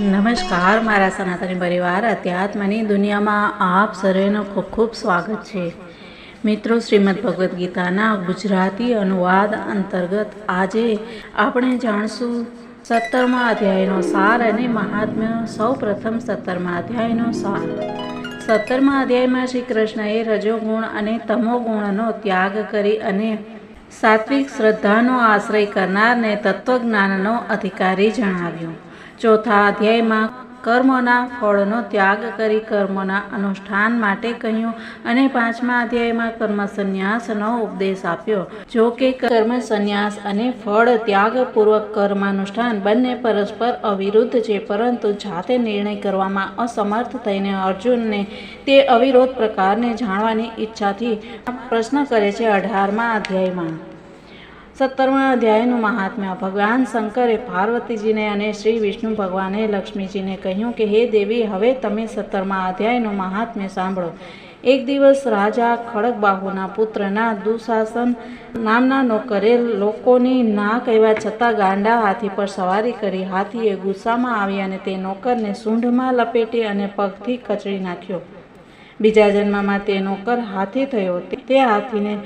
નમસ્કાર, મારા સનાતની પરિવાર, અધ્યાત્મની દુનિયામાં આપ સર્વેનું ખૂબ ખૂબ સ્વાગત છે. મિત્રો, શ્રીમદ ભગવદ્ ગીતાના ગુજરાતી અનુવાદ અંતર્ગત આજે આપણે જાણશું સત્તરમા અધ્યાયનો સાર અને મહાત્મ્ય સૌ પ્રથમ સત્તરમા અધ્યાયનો સાર. સત્તરમા અધ્યાયમાં શ્રી કૃષ્ણએ રજોગુણ અને તમોગુણનો ત્યાગ કરી અને સાત્વિક શ્રદ્ધાનો આશ્રય કરનારને તત્વજ્ઞાનનો અધિકારી જણાવ્યું. ચોથા અધ્યાયમાં કર્મોના ફળનો ત્યાગ કરી કર્મોના અનુષ્ઠાન માટે કહ્યું અને પાંચમા અધ્યાયમાં કર્મ સંન્યાસનો ઉપદેશ આપ્યો. જો કે કર્મ સંન્યાસ અને ફળ ત્યાગપૂર્વક કર્માનુષ્ઠાન બંને પરસ્પર અવિરુદ્ધ છે, પરંતુ જાતે નિર્ણય કરવામાં અસમર્થ થઈને અર્જુનને તે અવિરોધ પ્રકારને જાણવાની ઈચ્છાથી પ્રશ્ન કરે છે અઢારમા અધ્યાયમાં. સત્તરમા અધ્યાયનું મહાત્મ્ય. ભગવાન શંકરે પાર્વતીજીને અને શ્રી વિષ્ણુ ભગવાને લક્ષ્મીજીને કહ્યું કે, હે દેવી, હવે તમે સત્તરમા અધ્યાયનું મહાત્મ્ય સાંભળો. એક દિવસ રાજા ખડકબાહુના પુત્રના દુશાસન નામના નોકરે લોકોની ના કહેવા છતાં ગાંડા હાથી પર સવારી કરી હાથીએ ગુસ્સામાં આવી અને તે નોકરને સૂંઢમાં લપેટી અને પગથી કચડી નાખ્યો. બીજા જન્મમાં તે નોકર હાથી થયો. તે હાથીને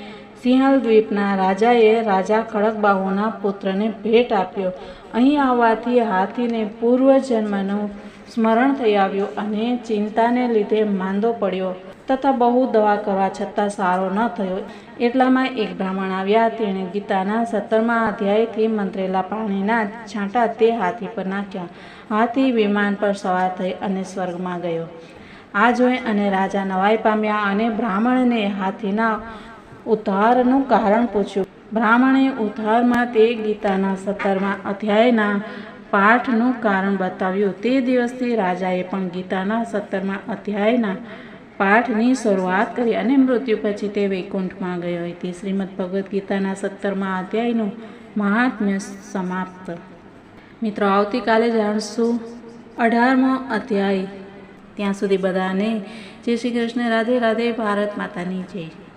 સિંહલ દ્વીપના રાજાએ રાજા ખડગબાહુના પુત્રને ભેટ આપ્યો. અહીં આવવાથી હાથીને પૂર્વજન્મનું સ્મરણ થઈ આવ્યું અને ચિંતાને લીધે માંદો પડ્યો. તથા બહુ દવા કરવા છતાં સારો ન થયો. એટલામાં એક બ્રાહ્મણ આવ્યા. તેણે ગીતાના સત્તરમા અધ્યાયથી મંત્રેલા પાણીના છાંટા તે હાથી પર નાખ્યા. હાથી વિમાન પર સવાર થઈ અને સ્વર્ગમાં ગયો. આ જોઈ અને રાજા નવાઈ પામ્યા અને બ્રાહ્મણને હાથીના ઉદ્ધારનું કારણ પૂછ્યું. બ્રાહ્મણે ઉદ્ધારમાં તે ગીતાના સત્તરમા અધ્યાયના પાઠનું કારણ બતાવ્યું. તે દિવસથી રાજાએ પણ ગીતાના સત્તરમા અધ્યાયના પાઠની શરૂઆત કરી અને મૃત્યુ પછી તે વૈકુંઠમાં ગયો હતી. શ્રીમદ ભગવદ્ ગીતાના સત્તરમા અધ્યાયનું મહાત્મ્ય સમાપ્ત. મિત્રો, આવતીકાલે જાણશું, અઢારમો અધ્યાય. ત્યાં સુધી બધાને જય શ્રી કૃષ્ણ. રાધે રાધે. ભારત માતાની જય.